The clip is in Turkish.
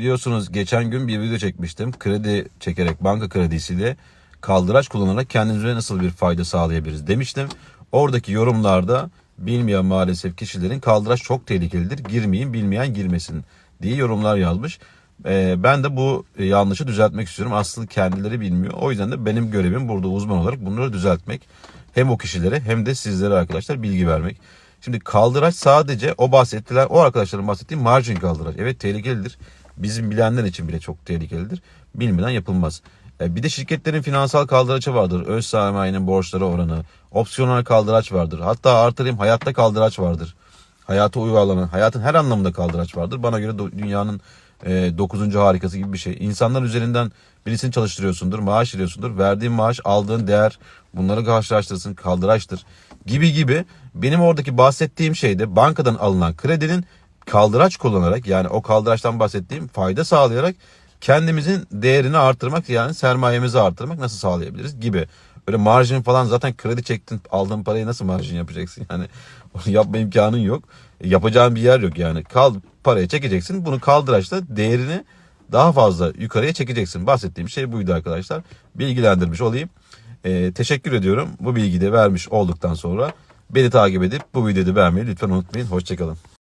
Biliyorsunuz geçen gün bir video çekmiştim. Kredi çekerek banka kredisiyle kaldıraç kullanarak kendimize nasıl bir fayda sağlayabiliriz demiştim. Oradaki yorumlarda bilmeyen maalesef kişilerin kaldıraç çok tehlikelidir. Girmeyin bilmeyen girmesin diye yorumlar yazmış. Ee, ben de bu yanlışı düzeltmek istiyorum. Aslında kendileri bilmiyor. O yüzden de benim görevim burada uzman olarak bunları düzeltmek. Hem o kişilere hem de sizlere arkadaşlar bilgi vermek. Şimdi kaldıraç sadece o bahsettiler, o arkadaşların bahsettiği margin kaldıraç. Evet tehlikelidir. Bizim bilenler için bile çok tehlikelidir. Bilmeden yapılmaz. E, Bir de şirketlerin finansal kaldıraçı vardır. Öz sermayenin borçları oranı. Opsiyonel kaldıraç vardır. Hatta artırayım hayatta kaldıraç vardır. Hayata uygulanan, hayatın her anlamında kaldıraç vardır. Bana göre dünyanın e, dokuzuncu harikası gibi bir şey. İnsanlar üzerinden birisini çalıştırıyorsundur, maaş veriyorsundur. Verdiğin maaş, aldığın değer bunları karşılaştırırsın, kaldıraçtır gibi gibi. Benim oradaki bahsettiğim şey de bankadan alınan kredinin kaldıraç kullanarak yani o kaldıraçtan bahsettiğim fayda sağlayarak kendimizin değerini artırmak yani sermayemizi artırmak nasıl sağlayabiliriz gibi. Böyle marjin falan zaten kredi çektin aldığın parayı nasıl marjin yapacaksın yani yapma imkanın yok. Yapacağın bir yer yok yani. Kal parayı çekeceksin bunu kaldıraçla değerini daha fazla yukarıya çekeceksin. Bahsettiğim şey buydu arkadaşlar. Bilgilendirmiş olayım. Ee, teşekkür ediyorum. Bu bilgiyi de vermiş olduktan sonra beni takip edip bu videoyu beğenmeyi lütfen unutmayın. Hoşçakalın.